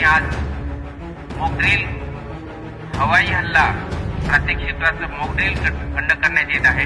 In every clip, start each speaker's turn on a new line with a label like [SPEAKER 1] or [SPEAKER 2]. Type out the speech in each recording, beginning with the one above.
[SPEAKER 1] आणि आज मोकड्रील हवाई हल्ला प्रत्येक क्षेत्राचं मोकड्रील खंड करण्यात येत आहे.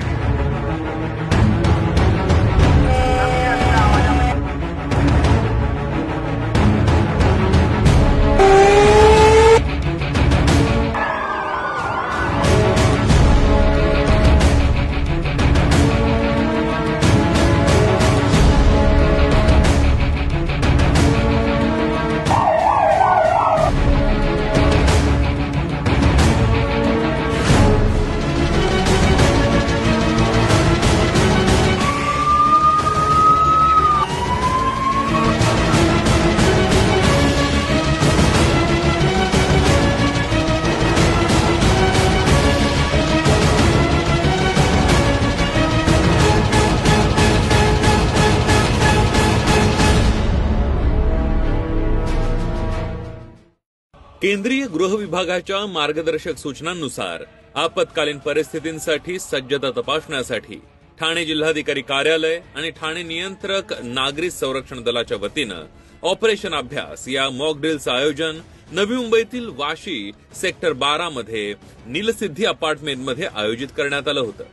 [SPEAKER 2] केंद्रीय गृह विभागाच्या मार्गदर्शक सूचनांनुसार आपत्कालीन परिस्थितींसाठी सज्जता तपासण्यासाठी ठाणे जिल्हाधिकारी कार्यालय आणि ठाणे नियंत्रक नागरी संरक्षण दलाच्या वतीनं ऑपरेशन अभ्यास या मॉक ड्रिलचं आयोजन नवी मुंबईतील वाशी सेक्टर बारा मध्ये नीलसिद्धी अपार्टमेंटमध्ये आयोजित करण्यात आलं होतं.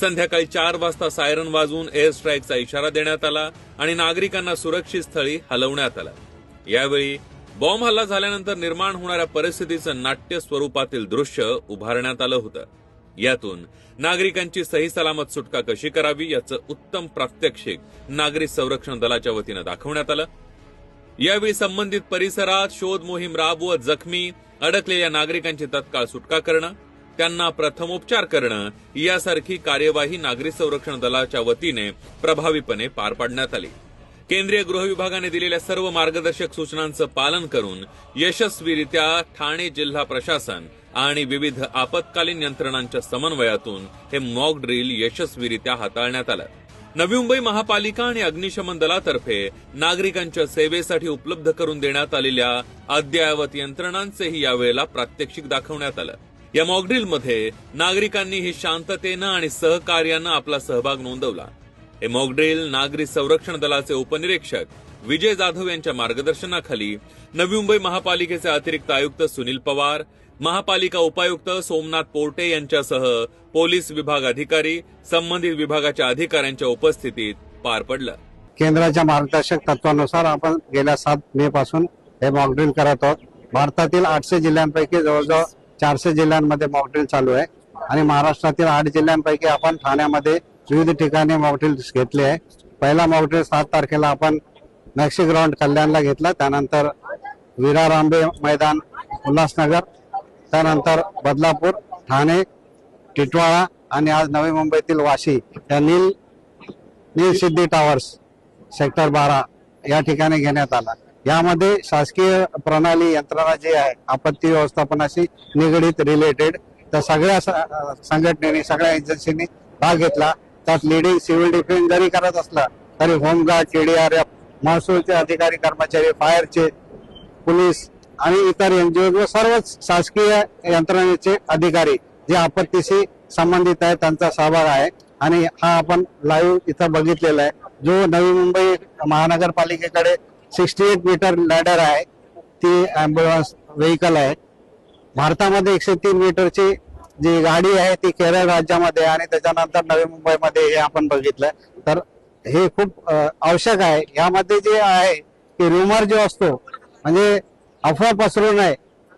[SPEAKER 2] संध्याकाळी चार वाजता सायरन वाजवून एअर स्ट्राईकचा इशारा देण्यात आला आणि नागरिकांना सुरक्षित स्थळी हलवण्यात आलं. यावेळी बॉम्ब हल्ला झाल्यानंतर निर्माण होणाऱ्या परिस्थितीचं नाट्य स्वरूपातील दृश्य उभारण्यात आलं होतं. यातून नागरिकांची सही सलामत सुटका कशी करावी याचं उत्तम प्रात्यक्षिक नागरी संरक्षण दलाच्या वतीनं दाखवण्यात आलं. यावेळी संबंधित परिसरात शोध मोहीम राबवत जखमी अडकलेल्या नागरिकांची तत्काळ सुटका करणं त्यांना प्रथमोपचार करणं यासारखी कार्यवाही नागरी संरक्षण दलाच्या वतीने प्रभावीपणे पार पाडण्यात आली. केंद्रीय गृह विभागाने दिलेल्या सर्व मार्गदर्शक सूचनांचं पालन करून यशस्वीरित्या ठाणे जिल्हा प्रशासन आणि विविध आपत्कालीन यंत्रणांच्या समन्वयातून हे मॉक ड्रिल यशस्वीरित्या हाताळण्यात आलं. नवी मुंबई महापालिका आणि अग्निशमन दलातर्फे नागरिकांच्या सेवेसाठी उपलब्ध करून देण्यात आलेल्या अद्ययावत यंत्रणांचेही यावेळेला प्रात्यक्षिक दाखवण्यात आलं. या मॉकड्रिलमध्ये नागरिकांनीही शांततेनं आणि सहकार्यानं आपला सहभाग नोंदवला. हे मॉकड्रिल नागरी संरक्षण दलाचे उपनिरीक्षक विजय जाधव यांच्या मार्गदर्शनाखाली नवी मुंबई महापालिकेचे अतिरिक्त आयुक्त सुनील पवार महापालिका उपायुक्त सोमनाथ पोर्टे यांच्यासह पोलीस विभाग अधिकारी संबंधित विभागाच्या अधिकाऱ्यांच्या उपस्थितीत पार पडलं.
[SPEAKER 3] केंद्राच्या मार्गदर्शक तत्वानुसार आपण गेल्या सात मे पासून हे मॉकड्रिल करत आहोत. भारतातील आठशे जिल्ह्यांपैकी जवळजवळ चारशे जिल्ह्यांमध्ये मॉकड्रिल चालू आहे आणि महाराष्ट्रातील आठ जिल्ह्यांपैकी आपण ठाण्यामध्ये विविध ठिकाणी मॉकड्रिल घेतले आहे. पहिला मॉकड्रिल सात तारखेला आपण नक्षी ग्राउंड कल्याणला घेतला. त्यानंतर विरार आंबे मैदान उल्हासनगर. त्यानंतर बदलापूर ठाणे टिटवाळा आणि आज नवी मुंबईतील वाशी या नील नील सिद्धी टावर्स सेक्टर बारा या ठिकाणी घेण्यात आला. यामध्ये शासकीय प्रणाली यंत्रणा जी आहे आपत्ती व्यवस्थापनाशी निगडीत रिलेटेड त्या सगळ्या संघटनेने सगळ्या एजन्सीनी भाग घेतला. त्यात लेडीज सिव्हिल डिफेन्स जरी करत असला तरी होमगार्ड केडीआरएफ महसूलचे अधिकारी कर्मचारी फायरचे पोलीस आणि इतर एनजीओ व सर्वच शासकीय यंत्रणेचे अधिकारी जे आपत्तीशी संबंधित आहे त्यांचा सहभाग आहे. आणि हा आपण लाईव्ह इथं बघितलेला आहे. जो नवी मुंबई महानगरपालिकेकडे सिक्स्टी एट मीटर लॅडर आहे. ती अँब्युलन्स व्हेकल आहे. भारतामध्ये एकशे तीन मीटरची जी गाडी आहे ती केरळ राज्यामध्ये आणि त्याच्यानंतर नवी मुंबईमध्ये हे आपण बघितलं. तर हे खूप आवश्यक आहे. यामध्ये जे आहे की रुमर जो असतो म्हणजे अफवा पसरू नये.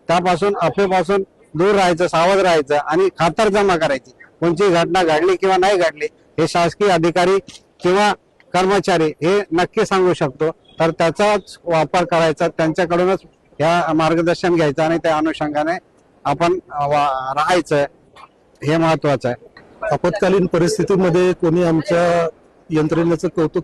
[SPEAKER 3] त्यापासून अफवेपासून दूर राहायचं सावध राहायचं आणि खातर जमा करायची. कोणची घटना घडली किंवा नाही घडली हे शासकीय अधिकारी किंवा कर्मचारी हे नक्की सांगू शकतो. तर त्याचाच वापर करायचा त्यांच्याकडूनच ह्या मार्गदर्शन घ्यायचं आणि त्या अनुषंगाने आपण वा- राहायचं. हे महत्वाचं आहे.
[SPEAKER 4] आपत्कालीन परिस्थितीमध्ये कोणी आमच्या यंत्रणेचं कौतुक